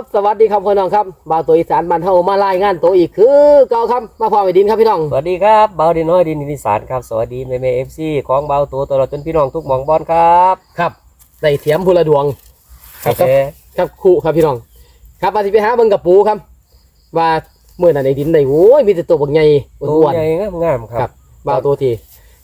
บสวัสดีครับพี่น้องครับบ่าวตัวอีสานบ้านเฮามารายงานตัวอีกคือเก่าครับมาพร้อมไอ้ดินครับพี่น้องสวัสดีครับเบาดีน้อยดินนิสานครับสวัสดีแม่แม่เอฟซีของเบาตัวตลอดจนพี่น้องทุกหมองบอลครับครับได้เถียมพลดวงโอเคครับคู่ครับพี่น้อง ครับมาสิไปหาเบิ่งกับปูครับ ว่าเมื่อนั้นไอ้ดินได้โอ้ยมีแต่ตัวบักใหญ่ตัวอ้วนใหญ่งามงามๆคครัรับบบ่าวตัวที่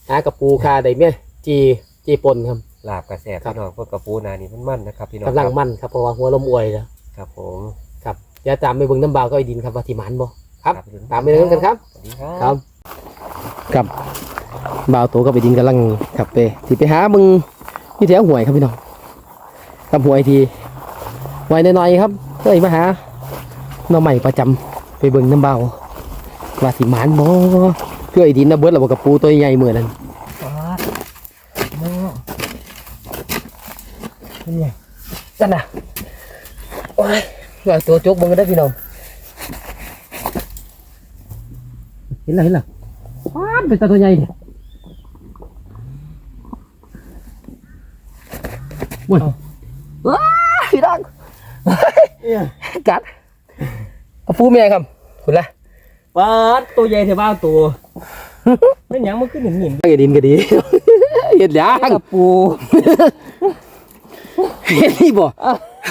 หากับปูคาได้เมียจีจีปนครับลาบกระแสครับพี่น้องพวกกระปูนานี่มันมันนะครับพี่น้องกำลังครับมั่นครับเพราะว่าหัวลมอวยแล้ว ครับผมครับเดี๋ยวตามไปเบิ่งน้ำบ่าวก็ไอ้ดินครับว่าที่หมันบ่ครับพี่น้องตามไปเบิ่งกันครับ สวัสดีครัครับบครับบ่าวตัวกับไปดินกำลังขับไปที่ไปหามึงที่แถวหวยครับพี่น้องกับหวยทีไว้หน่อยๆครับเฮ้ยมาหาหน้องใหม่ประจำไปเบิ่งน้ำเบาวว่าสิหมานบ่เพื่อไอ้ดินนะเบิดแล้วบ่กับปูตัวใหญ่เหมือนนั้นนี่จันน่ะ โอ้ยว่าตัวจกเบิ่งกันได้อพี่น้องเห็นแล้วเห็นแล้วว้าดเป็นตาตัวใหญ่เนี่ยว้ยว้าพี่ดังกัดเอาปูเมียครับคุณละปาดตัวใหญ่เท่าบ้าตัวไม่นหยังมันขึ้นหนึ่งหนึ่งไอ้ดินก็ดีเห็นยังกระปู เห็นนี่บ่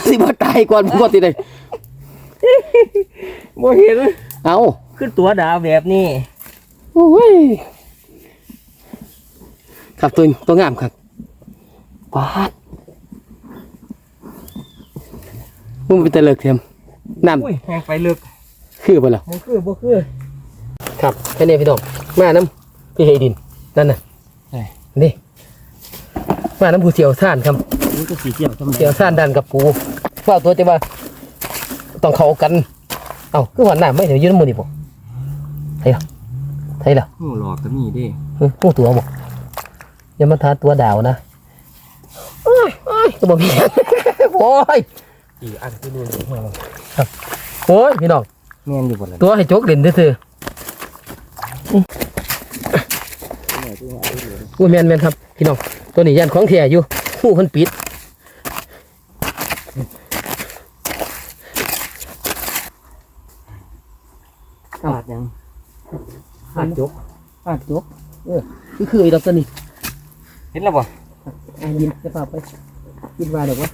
สิบ่ตายก่อนบ่ติได้โมเห็นเอาขึ้นตัวดาวแบบนี้โอ้ยครับตัวตัวงามครับปาดมึงเป็นตะเลิกเทียมน้อุ้ยแหงไปลึกำคือบ่ล่ะบ่คือบ่คือครับแค่นี้พี่น้องมาน้ำพี่เฮดินนั่นน่ะใช่นี่มาน้ำผู้เสียวซ่านครับ นี่ก็สีเขียวทำไมเสียวซ่านดันกับปูว่าตัวจะว่าต้องเข้ากัน เอ้าคือหวานหน้าไม่เดี๋ยวยืนมือนี่บ่ไทยล่ะไทยล่ะหูหลอกก็มีเดิเฮ้ยผู้ตัวบ่อย่ามาทาตัวดาวนะโอ้ยโอ้ยตัวบ่มี โอ้ยอีอันที่นู่นอยู่ข้างหลังโอ้ยพี่น้องแม่นอยู่บนนั้นตัวให้โจกเด่นซื่อๆอุ้ยแมนแมนครับ พี่น้องตัวนี้ยันของแท้อยู่หูมันปิด ขาดยังขาดจกขาดยกคือคือไอ้ดอกตัวนี้เห็นแล้วบ่อะยินจะเปล่าไปยินว่าเดี๋ยววะ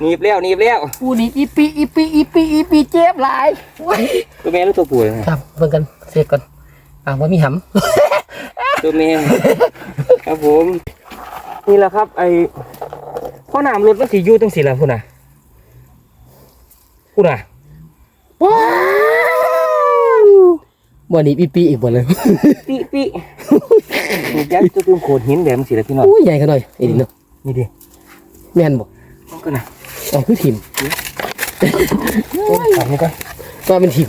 หนีบแล้วหนีบแล้วปูนี่อีปีอีปีอีปีอีปีเจ็บหลายโอ้ยตัวแม่หรือตัวผู้เนี่ยครับเบิ่งกันเสร็จก่อนอ่าว่ามีหตัวแม่ครับผม นี่แหละครับไอ้พ่ อน้ำรถมันสีอยู่ตั้งสี่ละคุณน่ะคุณน่ะำว้าววันนี้อีปีอีกบ่เลยปีปีนี่ยักษ์ตัวตุ้มโขดหินแบบมันสีละพี่น้องโอ้ยใหญ่กันหน่อยไอ้ดินเนาะนี่ดิแม่นบ่เอากันนะอ๋อคือถิ่มโอ้ยถามนี่ก่อนว่าเป็นถิ่ม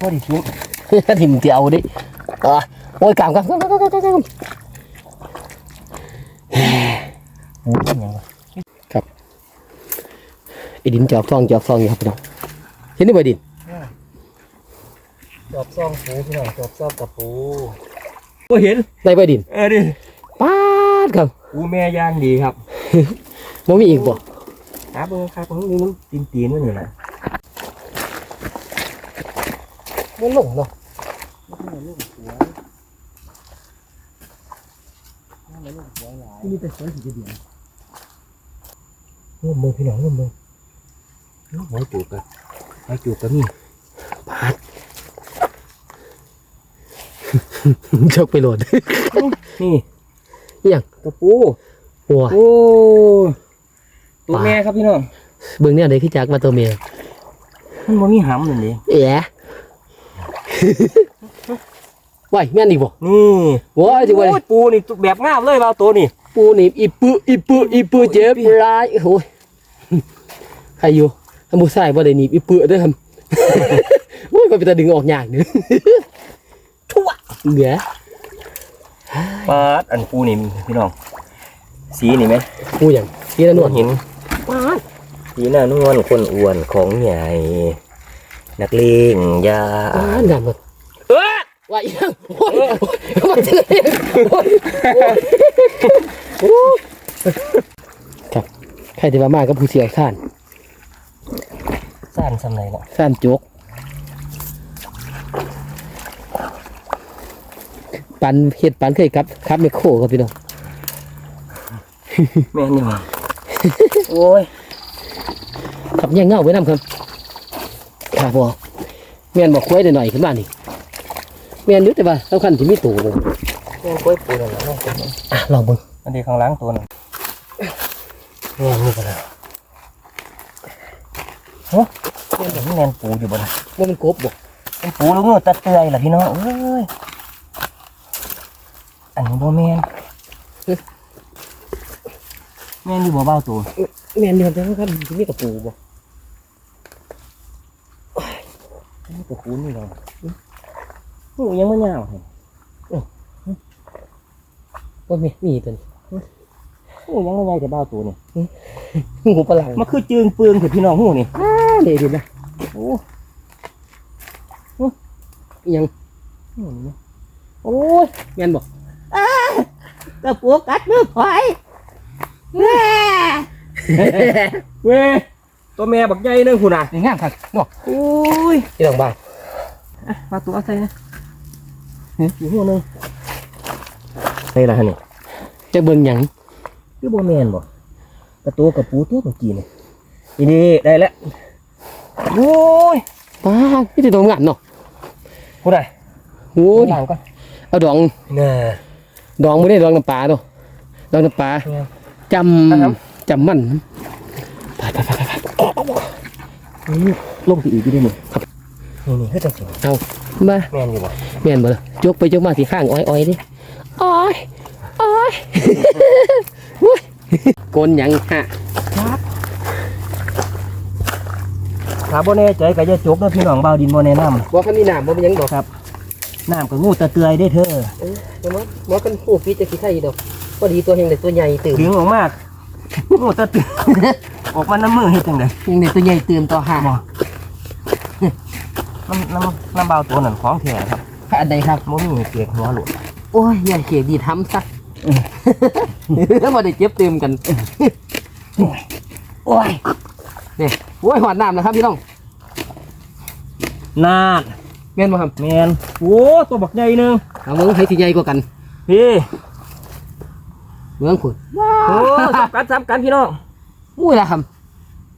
พอดีทิ้งถ้าถิ่มจะเอาดิอ่าโอ้ยกามครับกามกามกามกามกามโอ้ยยังไงไอ้ดินจอกซองจอกซองอยู่ครับพี่น้องเห็นนี่บ่ดินจอบซ่องปูพี่น้องจอบซ่องกับปูก็เห็นได้บ่ดิน เออดิป๊าดครับปูแม่ย่างดีครับบ่มีอีกบ่หาเบอร์ครับของนี่มันตีนตีนๆมันนี่แหละมันลงเนาะมีแต่สวยสีเดียวงมมือพี่น้องงมมือ หอยจูบกันหอยจูบกันนี่ปาดชกไปโหลดนี่อิหยังตัวปูโอ้ยโอ้ตัวแม่ครับพี่น้องเบิ่งเนี่ยเด็กที่จักมาตัวเมียมันบ่มีหำนั่นเองเอ๋ว้ายแม่นอีกบ่นี่ว้ายจังโอ้ไว้ยปูนี่แบบงามเลยเราตัวนี่ปูนี่อีปื้ออีปื้ออีปื้อเจ็บร้ายโอ้ยใครอยู่ ถ้ามูใส่บ่ได้หนีบอีปื้อเด้อครับโอ้ยมันเป็นตาดึงออกยากเด้อทั่วเหลือปาดอันปูนี่พี่น้อง สีนี่ไหมปูอย่างที่นั่นนวดเห็นสีหน้านวลคนอ้วนของใหญ่ นักเลงยาอ่านดำหมดเออว่าอีหยังโอ้ยโอ้ยมันเถื่อนโอ้ยโอ้ยครับใครที่ว่ามาก็ผู้เชี่ยวชาญ ซ่านสำไรละชาญโจก ปันเฮ็ดปันเคยครับครับไมโครครับพี่น้องแม่นนี่หว่าโอ้ยครับแย่งเงาไว้นำครับครับบ่แม่นบอกคุยได้หน่อยขึ้นมานี่แม่นอยู่แต่ว่าสำคัญที่มีตัวบ่แม่นกล้วยปูนั่นแหละแม่นกล้วยปูอะลองเบิ่งอันนี้ข้างหล้างตัวนึงแม่นนี่ก็แล้ว เฮ้ยแม่นแบบนี้แม่นปูอยู่บ่นะว่ามันกบบ่เป็นปูลูกงูตะเตอยล่ะพี่น้องเอ้ยอันนี้บ่แม่นแม่นอยู่บ่เบ้าตัวแม่นเดียวแต่สำคัญที่มีกับปูบ่นี่ตัวคูนี่เลยหูยังไม่ยาวเลยว่ามีมีตัวนี้ หูยังไม่ใหญ่แต่เบ้าตัวนี่หูปลาหลังมันคือจึงเปลืองคือพี่น้องหูนี่อ้าเดี๋ยวนะโอ้อิหยังหูนี่นะโอ้ยแม่นบ่กระปูกัดมือพอยเว้ยตัวแม่บักใหญ่เนึงหูน่ะนี่งามครับเนาะโอ้ยที่หลังบ้านปลาตัวเอาใส่นะเฮ้ยอยู่หูหนึงนี่ล่ะฮะนี่จะเบิ่งหยัง คือบ่แม่นบ่กระตัวกระปูตัวเมื่อกี้นี่นี่นี่ได้แล้วโอ้ยป้าพี่จะโดนงานเนาะผู้ใดโอ้ยหลังก่อนเอาดองน่ะดองไม่ได้ดองน้ำปลาเนาะดองน้ำปลาเนี่ยจครับำจำมันไปไปไปไปไปนี่ลงที่อีกด้วยนี่ครับนี่นี่คือจังสิเอามาแม่นอยู่บ่แม่นบ่ล่ะยกไปยกมาที่ข้างอ้อยอ้อยดิอ้อยอ้อย อุ๊ยโกนหยังฮะถ้าบ่แน่ใจก็จะจกเด้อพี่น้องบ่าวดินบ่แนะนำบ่คันนี้น้ำบ่เป็นหยังดอกครับน้ำก็งูตะเตือยได้เธอเออเดี๋ยวมาบ่คันหูพี่จะขี้ไข่ดอกพอดีตัวเฮงเลยตัวใหญ่ตื่นดึงออกมากงูตะเตือยออกมาน้ำมือเฮ็ดจังได๋เฮงเลยตัวใหญ่ตื่นต่อหาบ่น้ำน้ำน้ำเบาวตัวนั้นของแท้ครับค่ะอันใดครับบ่มีเปียกหัวหลุดโอ้ยอย่าเขียดีทำซะ มาได้เจ็บเต็มกัน โอ้ยนี่โอ้ยหอดน้ำนะครับพี่น้องนาดแม่นบ่ครับแม่นโอ้ตัวบักใหญ่หนึงเอาเมืองให้ที่ใหญ่กว่ากันพี่เมืองขุนโอ้สับกันสับกันพี่น้องมุ้ยละครับ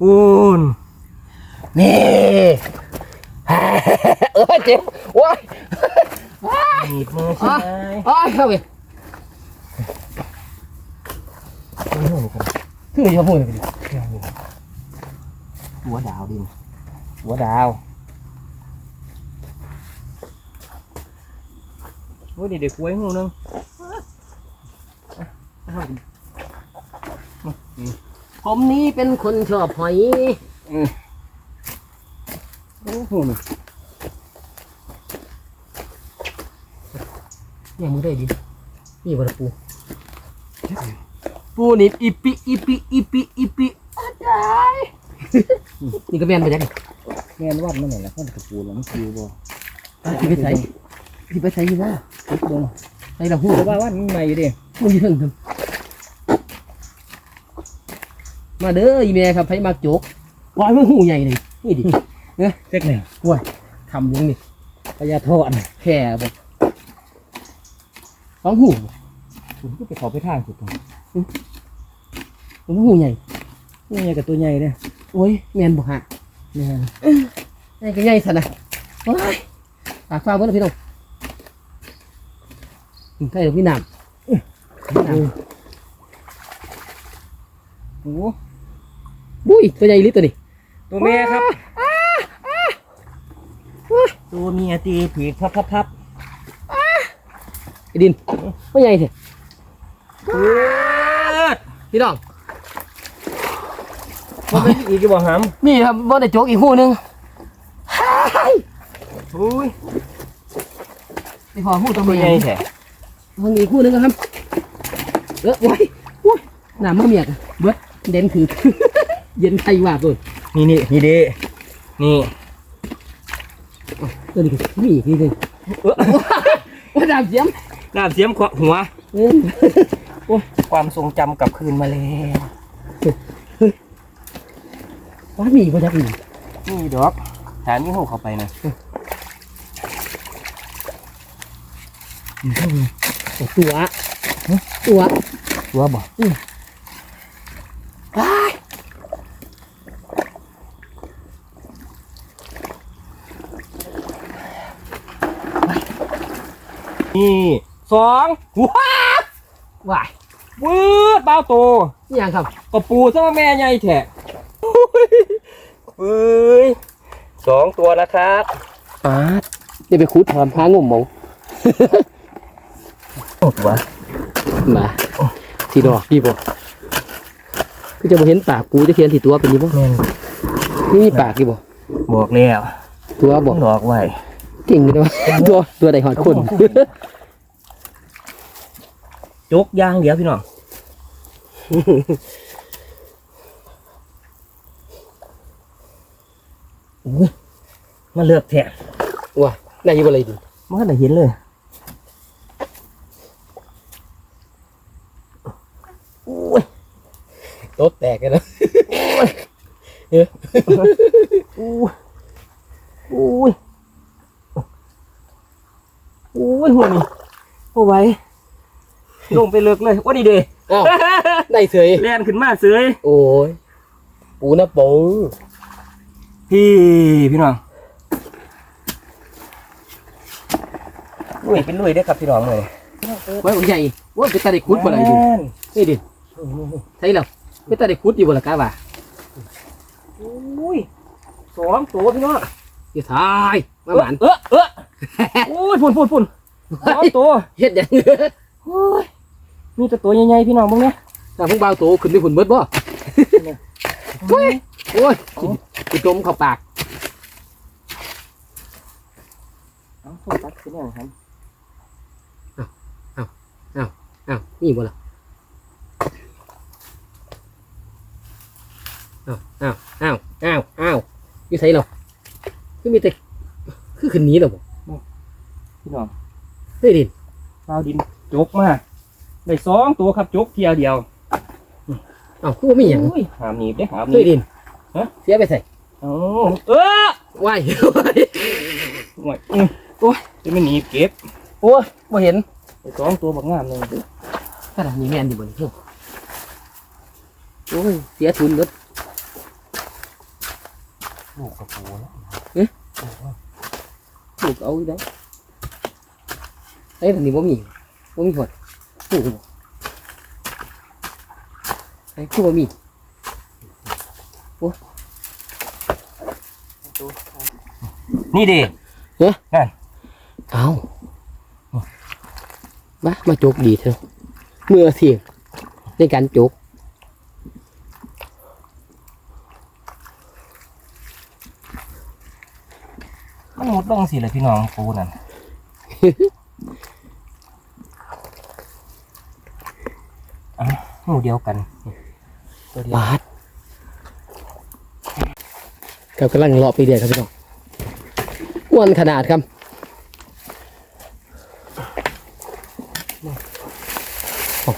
อูนนี่เออเจ็บโอ้ยหนีบมือใช่ไหมโอ้ยเข้าไป โอ้โหนี่ครับคือจะพูดเลยหัวดาวดินหัวดาวโอ้ยเด็กๆกล้วยหูนึงผมนี้เป็นคนชอบหอยโอ้โหนี่เนี่ยมึงได้ดินี่บระปู ปูนี่อีปิอีปิอีปิอีปินี่ก็แม่นไปยังแม่นวัดนั่นแหละข้าวกระปูแล้วมันคิวบ่ที่ไปใส่ที่ไปใส่ยี่ว่าคิดบ่ใส่ละหูแต่ว่าวัดมันใหม่อยู่ดิมึงอยืนครับมาเด้ออีเมครับไผมาโจกวายมึงหูใหญ่เลยนี่ดิเจ๊กเนี่ยทำยังนี่พยาโทษแค่บอกสองหูผมก็ไปขอไปทางสุดตรงมึ งหูใหญ่นี่ไงกับตัวใหญ่เนี่ยโอ้ยแมนบอกฮะแม่นใหญ่ก็ใหญ่สันนะว้ายปากฟ้าเบิ้ลพี่น้องอืมใกล้กับพี่น้ำน้ำโอ้บุ้ยตัวใหญ่ลิตรตัวนี้ตัวแม่ครับตัวเมียตีผีพับพับพับไอ้ดินตัวใหญ่เถอะเออพี่น้อง มันเป็นอีกกี่บ่หามมีครับบ่ได้โจกอีกหูหนึงอุ้ยไอ้พอหูตัวตัวใหใหญ่ญ่แท้มันอีกหูหนึงครับ เออไว้โอ้ยหน้ามือเมียกเบิดเด่นคือ เย็นไทยว่าตัวนี่นี่นี่เด้นี่ตัวนี้ก็มีอีกทีหนึงเออว่าดามเสียมน้ำเสียมขวหัว เออโอ้ยความทรงจำกลับคืนมาแล้ว ว้ามีบ่จักอีกนี่ดอกฐานนี่หูเข้าไปนะตัวตัวตัวบ่นี่สองว้าวว้ายวืดเบ้าโตนี่ยังครับกระปูซะแม่ใหญ่แฉะ เฮ้ยสองตัวนะครับปาดเดี๋ยวไปคูดถอนพางมหมองโอ้ตัวมาสีดอกดีบ่คือจะบ่เห็นปากปูจะเขียนที่ตัวเป็นยี่บ่แม่นนี่มีปากดีบ่บอกแล้วตัวบ่หลอกไว้เก่งเลยว่ะตัวตัวใดหอดคนจกยางเดียวพี่น้อง อุ้ยมาเลือกแทะว้าได้อยี่บ่เลยดิมันก็ได้เห็นเลยอุ้ยรถแตกกันนะอุ้ยอุ้ยอุ้ยหัวนี่โอ้ไหว้ลงไปเลิกเลยว่าดีเดอ้าวได้เฉยแล่นขึ้นมาเสยโอ้ยปูนะปง พี่พี่น้องลุยเป็นลุยได้อครับพี่น้องเลยไว้โอ้ยใหญ่ว่าเป็นตาได้คุดบ่ไรดินี่ดิใช่แล้วเป็นตาได้คุดอยู่บ่ละกาบ่าอุ้ยสองตัวพี่น้องอยู่ท้ายมาหมานเออเอออุ้ยฝุ่นฝุ่นฝุ่นสองตัวเฮ็ดหยังโอ้ยมีแต่ตัวใหญ่ๆพี่น้องบ้างเนี่ยถ้าพวกเบาโตขึ้นไปหุ่นเบิดบ่ โอ้ยสิจมเข้าปากเอาโทษตัดขึ้นยังครับอ้าวนี่บ่ล่ะอ้าวอ้าวอ้าวอ้าวอ้าวอยู่ไสเราคือมีแต่คือขึ้นนี้แล้วบ่พี่น้องเฮ้ยดินดาวดินจกมาได้สองตัวครับจกเทียเดียวอ้าวคือบ่มีหยังอุ้ยหามหนีบได้หามหเฮ้นียบดิน ฮะ เสียไปใส่โอ้เออว้ายโอ้ยอืมโอ้ยจะไม่หนีบเก็บโอ้ยบ่เห็นได้สองตัวบักงามเลยขนาดนี้แม่นอยู่บนนี้โอ้ยเสียทุนเบิดลูกกระปูนะปลูกเอาอีกได้ไอ้ยทางนี้บ่มีบ่มีผลปลูกบ่ไอ้คือบ่มี นี่ดิเอามามาจกดีเถอะเมื่อเที่ยงในการจกมันหมดลงสิเลยพี่น้องปูนั่นอะหมูเดียวกันตัวเดียวบาท ครับกำลังรอไปเดียวครับพี่น้องอ้วนขนาดครับโอ้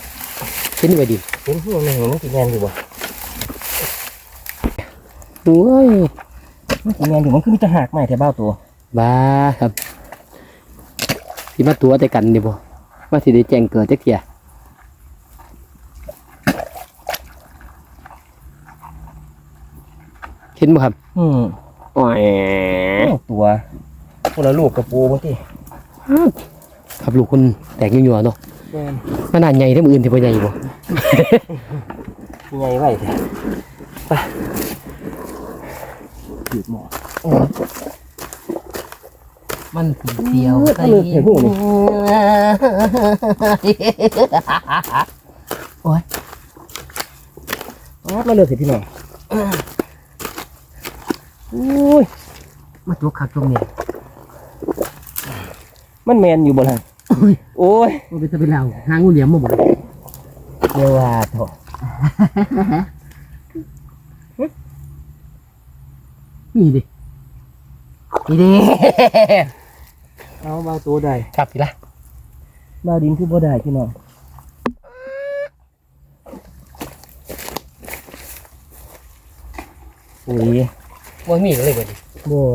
ชิ้นไว้ดีเห็นหัวหนึ่งมันสีแงนอยู่บ่โอ้ยมันสีแงนอยู่มันคือมีแต่หักใหม่แถวเบ้าตัวบ้าครับสิมาตัวแต่กันดีบ่ว่าสิได้แจ้งเกิดจักเทียเห็ นบ่ครับอืมโอ้ยตัวคนละลูกกับปูบางทีครับลูกคุณแตกยั่วๆเนาะแม่นมันน่าใหญ่เท่ามืออื่นที่บ่ใหญ่บ่มีไงไว้เถอะไปหยุดหมอมันเดียวใส่หูนี่โอ้ยอ๋อมาเลยสิพี่น้อง อุ้ยมาจุกขาดจมเนี่ยมันแมนอยู่บ่ล่ะโอ้ยมันเป็นตะเป็นเราหางงูเหลี่ยมมาบ่เดี๋ยวว่าเถอะนี่ดิดีดีเอามาตัวใด้ครับไปละมาดินคือบ่ได้พี่น้องโอ้ย บ่มีเลยบ่ดิบัว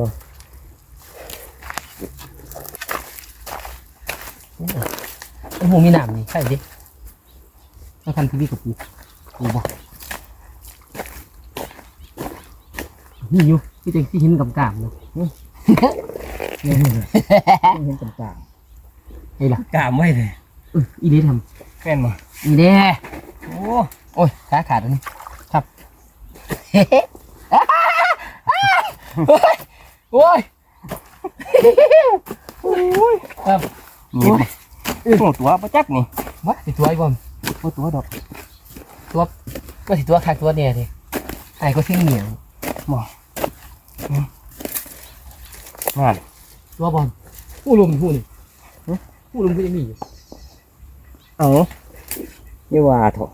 ไอ้หมูมีน้ำนี่ใช่ดิแล้วคันพี่กับปูนี่บ่นี่อยู่ที่เต็งที่หินกับกามเนาะเห็นต่างไอ้ล่ะๆกามไว้เลยเอออีเด้ทแม่นบ่ำอีเด้โอ้โอ้ยขาขาดอันนี้ครับ โอ้ยครับนี่ไปตัวตัวประจักนี่วะสิตัวไอ้บอมตัวตัวดอกก็สิตัวขาดตัวเนี่ยดิไอ้ก็เสียงเหนียวนั่นตัวบอมผู้ลุมผู้นี่ผู้ลุมก็ยังมีอยู่เอานี่ว่าเถอะ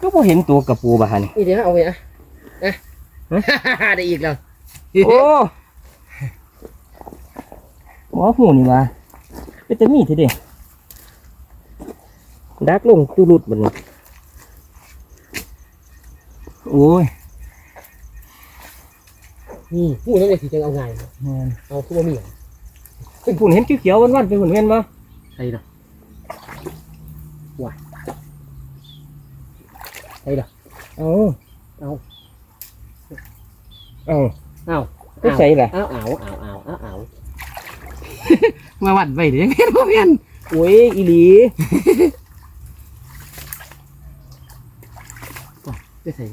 ก็บ่เห็นตัวกระปูบ่ฮะนี่นี่เดี๋ยวเอาไปนะนะ ได้อีกแล้วโอ้หมอหูนี่ว่าเป็นจะมีทีเดียวดักลงตุลุดบัดนี้โอ้ยนี่ผู้นั่นเลยสิจังเอาไงแม่นเอาคือว่ามีเหรอเป็นผุนเห็นเขียวๆวันๆเป็นผุนเห็นบ่ใช่หรอว้าใช่หรอเอาเอา เอาเอาก็ใส่ล่ะ เอาเอาเอาเอาเอาเอามาวัดไปเดี๋ยวยังเห็นพ่อเพียนโอ้ยอีหลีจะใส่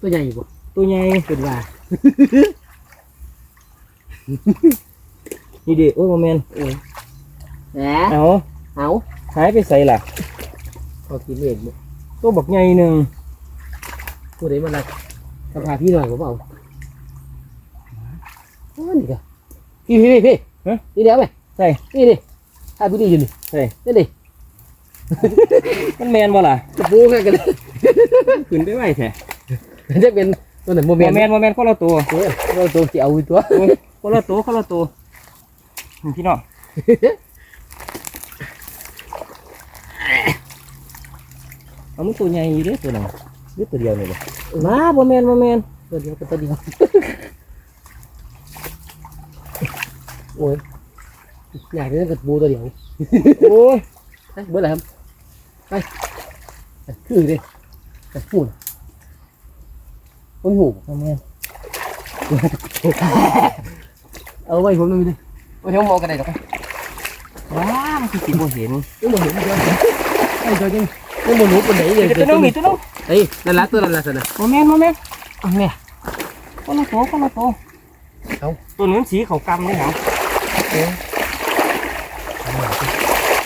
ตัวใหญ่บ่ตัวใหญ่เป็นว่านี่ดิโอ้ยโมเมนแหมเอาเอาหายไปใส่ล่ะพอกินเองบ่ตัวบักใหญ่หนึ่งผู้ใดมาลักสภาพี่หน่อยผมเอาอ๋อ นี่ก็พี่พี่พี่พี่ฮะนี่เดี๋ยวไหมใส่นี่ดิถ้าพี่นี่อยู่นี่ใส่นี่ดิมันแมนบ่ล่ะกระปูแค่กันเลยขึ้นไปไหวแท้มันจะเป็นตัวไหนโมโมเมนต์แมนโมแมนคนละตัวเออเราตัวเกี่ยวอยู่ตัวโอ้ยคนละตัวคนละตัวนี่พี่น้องเอามันตัวใหญ่อยู่เด้ตัวหนึงหรือตัวเดียวนี่เลยมาโมแมนโมแมนตัวเดียวกับตัวเดียว โอ้ยอยากได้กระปูตัวเดียวโอ้ยไปเบอร์อะไรครับไปไปคือดิไปพูดคนหูโมแมนเอาไว้ผมหนึงดิไว้เที่ยวมองกันได้หรอกว้ามันคือสีโมเห็นยังบ่เห็นเดียวไอ้ตัวยังยังบ่รู้ปานไหนเลยเดี๋ยวตัวน้องมีตัวน้องเฮ้ยนั่นละตัวนั่นละสินะโมแมนโมแมนอะแม่คนละตัวคนละตัวเอาตัวนี้มันสีเขาวกำเลยเหรอ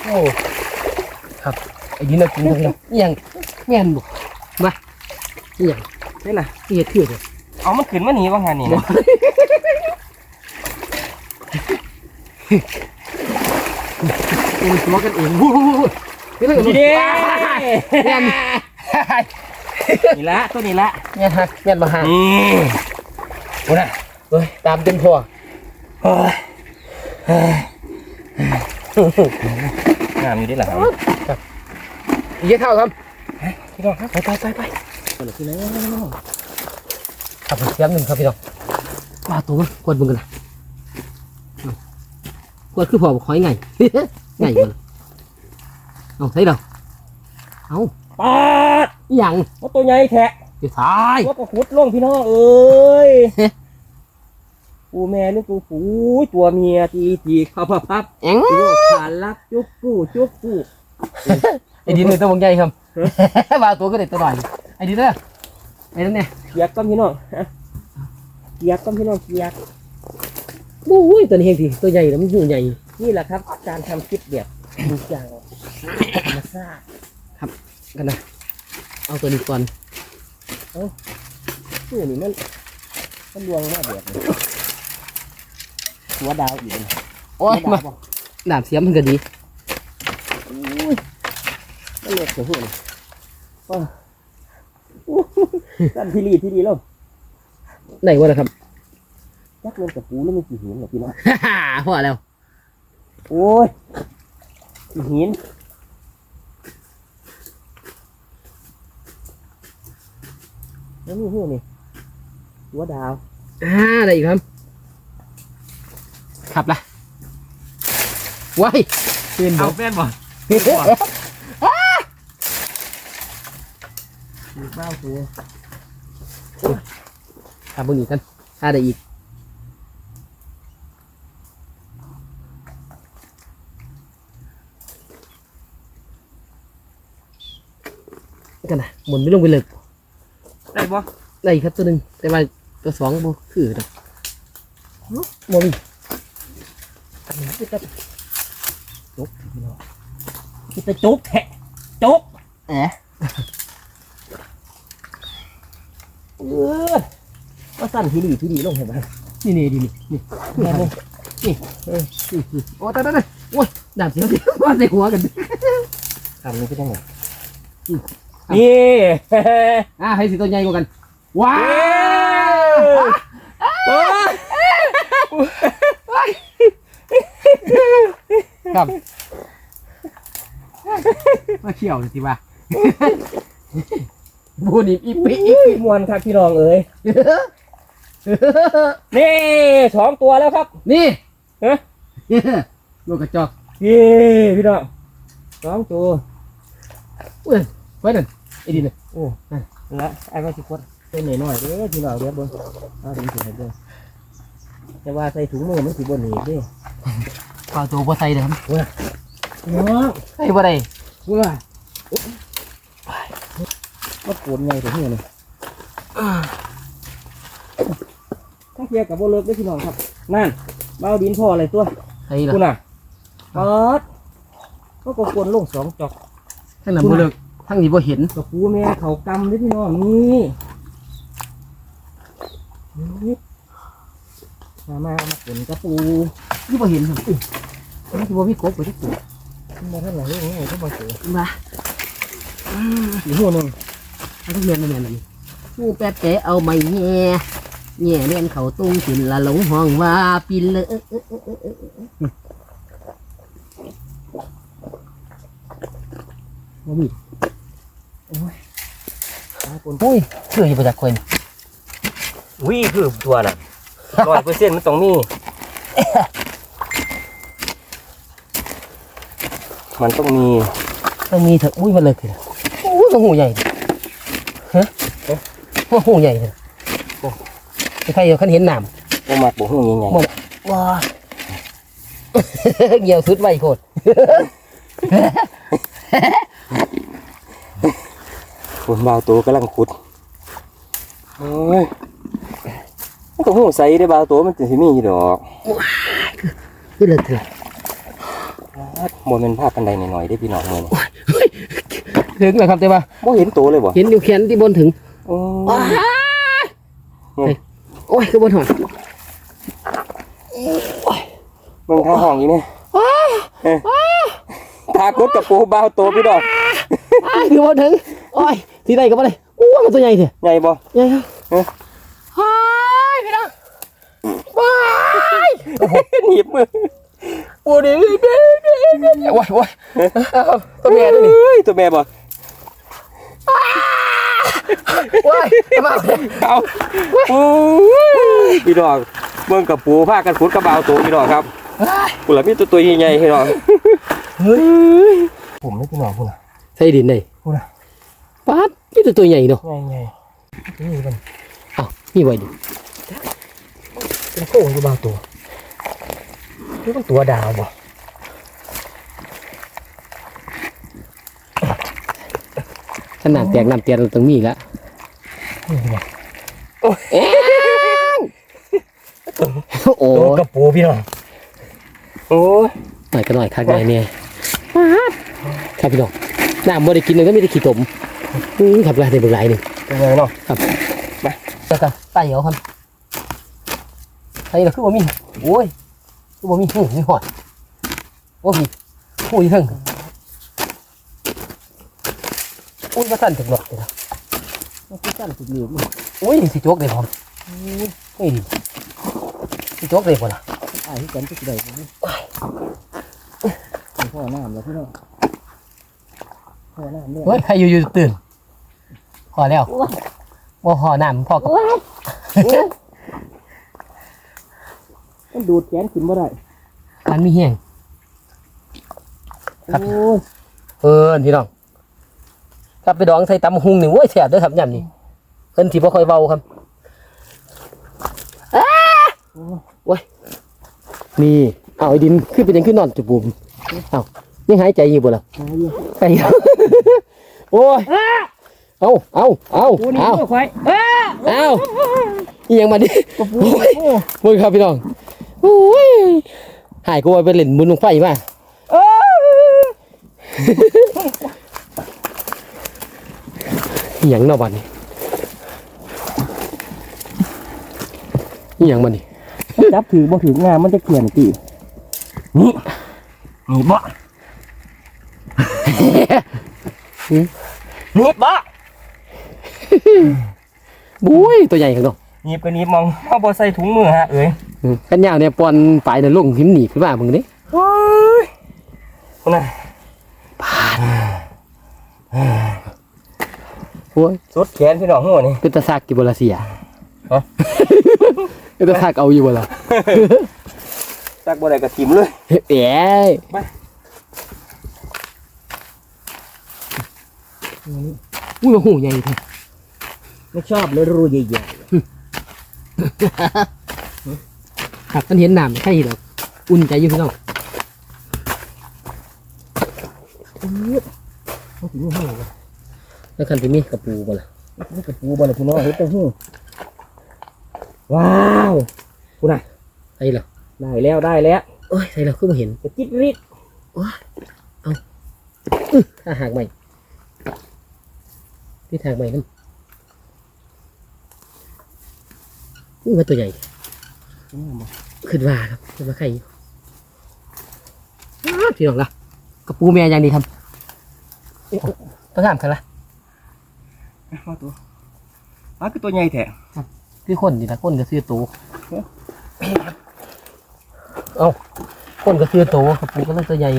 โอ้ครับไอ้ดินน่ะกินจังเลยอิหยังแม่นบ่มาอิหยังนี่ล่ะที่เฮ็ดคือเด้อเอามันขึ้นมาหนีว่างานนี่นะมันตัวกันเองวู้วู้นี่เลยนี่เด้แม่นนี่ละตัวนี้ละแม่นฮักแม่นมาหานี่โอ้น่ะเฮ้ยตามเต็มพอโอ้ย งามอยู่ดิล่ะครับอีกเท่าครับพี่น้องครับไปไปไปไปไปเลยพี่น้องขับเสียงหนึ่งครับพี่น้องมาตัวมันกวดมึงกันนะกวดคือพอบอกคอยไงไงมันเอาใช่เด้อเอาปาดอหย่างว่าตัวใหญ่แทะเดี๋ยวท้ายว่าตัวขุดลงพี่น้องเอ้ย ปูแม่หรือปูปูตัวเมียตีตีพับพับพับเอ็งโยกขาลักจุ๊บปูจุ๊บปูไอ้ดินเลยตัวบางใหญ่ครับมาตัวก็เด็ดตัวหน่อยไอ้ดินเด้อไอ้นั่นเนี่ยเกียกก้อนพี่น้องฮะเกียกก้อนพี่น้องเกียกโอ้ยตัวนี้เฮงพี่ตัวใหญ่แล้วมันอยู่ใหญ่ นี่แหละครับ การทำคลิปแบบดูอย่างธรรมชาติกันนะเอาตัวนี้ก่อนชื่อนี่มันมันดวงมากแบบนี้ หัวดาวอีกนะโอ้ยหัวมาดาวบ่ดาบเสียมมันก็ดีอุ้ยมันเล็กเสียหุ่นว้าอู้กันที่รีที่ดีแล้วไหนวะนะครับจักเล่นกับปูแล้วมันกี่หินเหรอพี่น้องฮ่าพอแล้ว โอ้ยกี่หินแล้วนี่หูนี่ตัวดาวอ่าอะไรอีกครับ ขับละว้ายเป็นเอาเบิดแม่นบ่ถือเบ้าตัวขับเบิ่งอีกกันอ่าได้อีกกันนะหมุนไม่ลงไปเลยได้บ่ได้อีกครับตัวหนึ่งแต่ว่าตัวสองบ่คือดอกบ่มี จุกคิดจะจุกแทะจุกแอะเออก็สั่นที่ดีที่ดีลงเห็นไหมนี่นี่ดีนี่นี่แม่นเลยโอ้ตายตายตายโอ้ยดาบเสียวเสียวว่าใส่หัวกันทำนี่ก็ได้ไงนี่อ่าให้สิตัวใหญ่กว่ากันว้าโอ้ย ครับมาเขี่ยวเลยสิว่าบูนี่อีปีอีปีมวนครับพี่น้องเอ้ยนี่สองตัวแล้วครับ นี่เอ๊ะลูกกระจอกนี่พี่น้องสองตัวเว้ยไว้นั่นไอ้ดินน่ะโอ้ละไอ้ว่าสิพดเป็นหน่อยๆเด้อพี่น้องเด้อเบิ่งเอาถึงสิให้เบิ่งแต่ว่าใส่ถุงมือมันสิบ่หนีเด้ ข้าวตัวบ่ใส่เด้อครับเนาะไอ้บ่ได้ว้ามาปวดไงถึงนี่เลยถ้าเคลียร์กับบ่เลิกเด้อพี่น้องครับ นั่นเบาดินพ่ออะไรตัวไอ้คุณล่ะน่ะปอดก็กกวนลงสองจอกทั้งนั้นบ่เลิกทั้งนี้บ่เห็นกระปูแม่เขากำเด้อพี่น้องนี่นี่มามาเอามาขนกระปูนี่บ่เห็นครับอุ้ย มันสิบ่มีกบบ่ที่ปูขึ้นมาท่านไหนเรื่องนี้ก็มาเจอมาอีกหัวหนึ่งเอาทุเรียนมาเนี่ยนี่ผู้แป๊ะแปะเอาไม้แง่แง่เรียนเขาตุ้งกินละหลงห้องว่าปินเลยบ่มีโอ้ยตาปนอุ้ยเชื่ออยู่ประจักษ์คนวิ่คือตัวน่ะร้อยเปอร์เซ็นต์มันต้องมี มันต้องมีต้องมีเถอะอุ้ยมันเลยคืออุ้ยมันหูใหญ่ดิฮะมันหูใหญ่เลยโอ้ใครเห็นขันเห็นหนามบ่มักบ่ฮู้ยังไงหมดว้าเหี่ยวสุดไวโคตรผมเบาตัวกำลังขุดโอ้ยมันก็ฮู้ใส่ได้เบาตัวมันจะสิมีอยู่ดอกคือเลยเถอะบ่แม่นภาพปันใดหน่อยๆได้พี่น้องมื้อนี้ถึงแล้วครับแต่ว่าบ่เห็นตัวเลยบ่เห็นอยู่แขนที่บนถึงโอ้ว้ายโอ้ยคือบนหอดเบิ่งทางห้องอีนี่เอ้ยตาคุดกับปูเบาตัวพี่ดอกอ้ายคือบนถึงโอ้ยทีใดก็บ่ได้อู้มันตัวใหญ่เถอะใหญ่บ่ใหญ่ครับเอ๊ะว้ายพี่น้องว้ายหนีบมือ โอ้ดิโอ้ยโอ้ยเอาตัวแม่ด้วยนี่ตัวแม่บ่ว้ายมาเอาเลยเอายพี่ดอกเบิ่งกับปูพากันขุดกับเบาตัวพี่ดอกครับกูละมีตัวตัวใหญ่ๆพี่ดอกเฮ้ยผมนี่พี่น้องพุ่นน่ะใส่ดินได้พุ่นน่ะป๊าดนี่ตัวตัวใหญ่เนาะใหญ่ๆนี่มันอ้าวนี่ไว้ดิเป็นโค้งอยู่เบาตัว นี่มันตัวดาวบ่ขนาดแตกน้ำเตียนเราต้องมีแล้วนี่บ่โอ้โดนกระปูพี่น้องโอ้ยหน่อยก็หน่อยคักหน่อยเนี่ยครับพี่น้องน้ำบ่ได้กินเลยก็มีแต่ขี้ตมอื้อครับลายในเบิกหลายหนึ่งเป็นไงเนาะแล้วก็ไต่เอาครับไต่ก็คือบ่มีโอ้ย คือบ่มีหูมีหอดโอ้ยหูยี่เพิ่งอุ้ยมาสั่นถึงหลอดเลยนะมันคือสั่นถึงเหลือมอุ้ยสิโจกเลยพร้อมอุ้ยนี่สิโจกเลยพอละอ้ายที่กันก็สิได้บ่นี่พ่อน้ำแล้วพี่น้องพ่อน้ำเนี่ยเฮ้ยใครอยู่อยู่ตื่นพอแล้วว่าพอน้ำพอกับ มันดูดแขนขึ้นบ่ได้มันมีแห้งครับ โอ้ยเออพี่น้องครับไปดองใส่ตำหุงนี่โว้ยแซ่บเด้อครับย่ำนี่เพิ่นสิบ่ค่อยเว้าครับอ้าโอ้ยนี่เอาไอ้ดินขึ้นเป็นหยังขึ้นนอนจุบุมเอายังหายใจอยู่บ่ล่ะหายอยู่ใช่ครับโอ้ยเอาเอาเอาโอ้นี่เอาเจ้าควายเอ้าเอาอีหยังมาดิกระปูโอ้ย โอ้มึงครับพี่น้องโอ้ยหายกูไปเล่นบุญลงไฟมาเอ้ยอีหยังเนอกบัดนี้อีหยังมันนี่จับถือบ่ถืองามมันจะเกลี่ยนตีนี่นี่บ่นี่บ่บุ้ยตัวใหญ่ข้างนอกหนีบก็หนีบมองเอาบ่ใส่ถุงมือฮะเอ้ย อืมกันยาวเนี่ยปอนปลายเนี่ยลงหินหนีบขึ้นมามึงนี่โอ้ยคนน่ะโอ้ยสุดแขนพี่น้องหัวนี่เป็นตาซากกิบลาเซียฮะเป็นตาซากเอาอยู่บ่ล่ะจักบ่ได้ก็ทิ่มเลยเอ๋ไปอุ้ยโอ้โหใหญ่แท้ไม่ชอบเลยรูใหญ่ค รับมันเห็นน้ำใช่หรอกอุ่นใจอยู่พี่น้องๆเขาถึงหัวเลยแล้วคันที่มีกระปูบ่ล่ะนี่กระปูบ่ล่ะพี่น้องเฮ็ดจังหู้ว้าวใช่หรอได้แล้วได้แล้วโอ้ยใช่หรอคือมาเห็นกระจิตริดถ้าหากใหม่ที่ทางใหม่นั่นอุ้ยว่าตัวใหญ่ ขึ้นว่าครับขึ้นมาไข่อยู่อ้าวพี่น้องละกระปูแม่อย่างนี้ครับเอ๊ะต้องถามกันละมาตัวมาคือตัวใหญ่แท้คือคนนี่นะคนก็ซื้อตัวเอ้าคนก็ซื้อตัวกระปูก็ต้องตัวใหญ่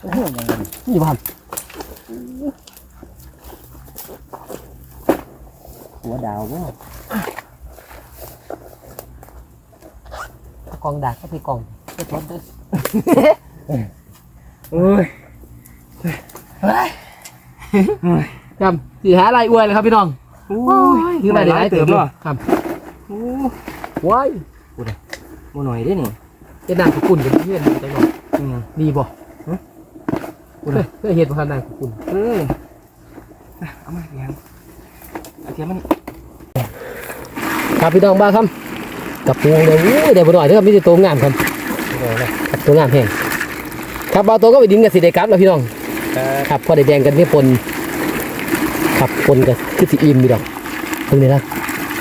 โอ้โหยังไงนี่บ้าน หัวดาวบ่กองดากก็ไปกองไปทนด้วยเอ้ยครับสีหาอะไรอวยเลยครับพี่น้องโอ้โอ้ยยถือมาได้หลายเติมเนาะเนาะครับโอ้ว้ายบ่หน่อยเด้นี่เป็นนางกุ่นเป็นเพื่อนจังหวะอืมดีบ่ฮะเพื่อเพื่อเห็ดบ่ครับนางกุ่นเอออะเอามาเลี้ยง เอาเทียมมันครับพี่น้องบ้าครับกับปูเดี๋ยวอู้ยเดี๋ยวบ่หน่อยเด้อครับมีแต่ตัวงามครับเดี๋ยวนะครับตัวงามแพงครับเอาตัวก็ไปดิ้งกับสิได้กลับแล้วพี่น้องครับพอได้แบ่งกันที่ปนครับปนกับคือสิอิ่มพี่น้องตรงนี้ละ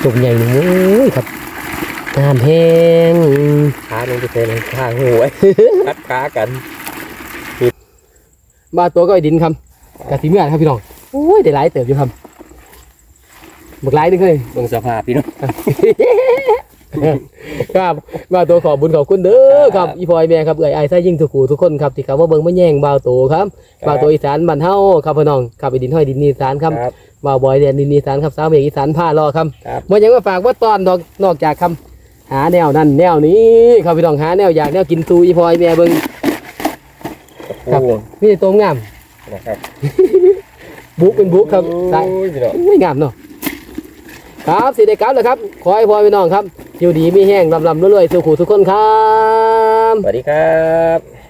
ตัวใหญ่หนึ่งโอ้ยครับงามแพงขาลงไปเทลงข้างหัวคัดขากันบ้าตัวก็ไปดิ้นครับกับสีเมื่อครับพี่น้องโอ้ยได้หลายเติบอยู่ครับ บักหลายนึงเลยเบิ่งสภาพพี่น้อง ครับบ่าวตัวขอบุญขอบคุณเด้อครับอีพลอยแม่ครับเอ่ยไอ้ไส้ยิ่งทุกขู่ทุกคนครับที่เขามาเบิ่งมาแย่งบ่าวตัวครับบ่าวตัวอีสานบ้านเฮาครับพี่น้องครับไปดินห้อยดินอีสานครับครับบ่าวบอยเรียนดินอีสานครับสาวเมียอีสานผ้ารอครับ ครับ มันยังมาฝากว่าตอนนอกนอกจากคำหาแนวนั้นแนวนี้ครับพี่น้องหาแนวอยากแนวกินตูอีพลอยแม่เบิ่งครับโอ้มีแต่ตัวงามนะครับบุกเป็นบุกครับโอ้ได้ยพี่น้อง ไม่งามเนาะ ครับสิได้กลับแล้วครับ ขอให้พ่อพี่น้องครับ อยู่ดีมีแห้งลำลำรวยๆสุขุทุกคนครับ สวัสดีครับ